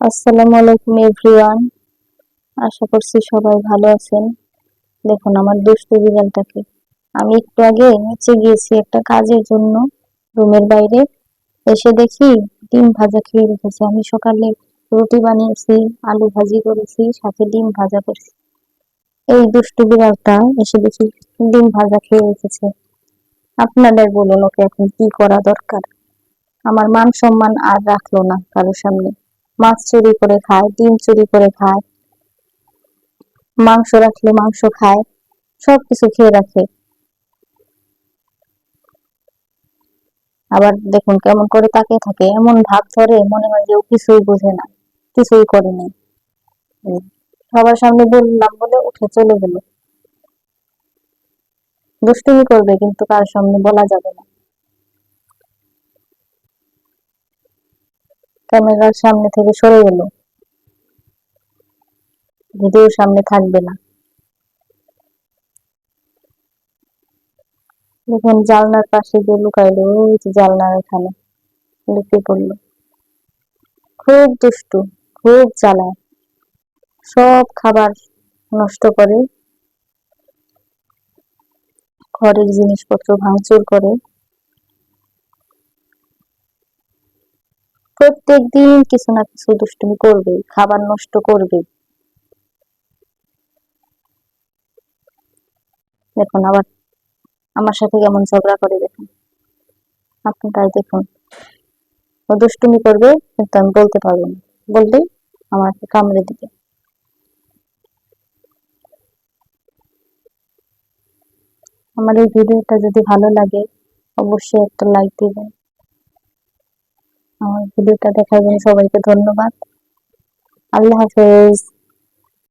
আসসালামু আলাইকুম, এভরিওয়ান। আশা করছি সবাই ভালো আছেন। দেখুন, আমার দুষ্টু বিড়ালটাকে। আমি একটু আগে নিচে গিয়েছি একটা কাজের জন্য, রুমের বাইরে। এসে দেখি ডিম ভাজা খেয়ে রেখেছে। আমি সকালে রুটি বানিয়েছি, আলু ভাজি করেছি, সাথে ডিম ভাজা করেছি। এই দুষ্টু বিড়ালটা এসে দেখি ডিম ভাজা খেয়ে রেখেছে। আপনাদের বলুন ওকে এখন কি করা দরকার? আমার মান সম্মান আর রাখল না কারোর সামনে। মাছ চুরি করে খায়, ডিম চুরি করে খায়, মাংস রাখলে মাংস খায়, সবকিছু খেয়ে রাখে। আবার দেখুন কেমন করে তাকিয়ে থাকে, এমন ভাব ধরে মনে হয় যে ও কিছুই বোঝে না, কিছুই করে নাই সবার সামনে বললাম বলে উঠে চলে গেল। দুষ্টুমি করবে কিন্তু কার সামনে বলা যাবে না। ক্যামেরার সামনে থেকে সরে গেল। ভিডিওর সামনে থাকবে না। দেখুন, জানলার পাশে গিয়ে লুকাইলো, ওই যে জানলার এখানে লুকিয়ে পড়ল। খুব দুষ্টু, খুব চালাক। সব খাবার নষ্ট করে, ঘরের জিনিসপত্র ভাঙচুর করে প্রত্যেক দিন কিছু না কিছু দুষ্টুমি করবে খাবার নষ্ট করবে দেখুন আবার আমার সাথে কেমন ঝগড়া করে দেখুন। আপনি তাই দেখুন। ও দুষ্টুমি করবে, কিন্তু আমি বলতে পারব না। বললেই আমাকে কামড়ে দিবে। আমার এই ভিডিওটা যদি ভালো লাগে, অবশ্যই একটা লাইক দিবেন। আমার ভিডিওটা দেখার জন্য সবাইকে ধন্যবাদ। আল্লাহ হাফেজ।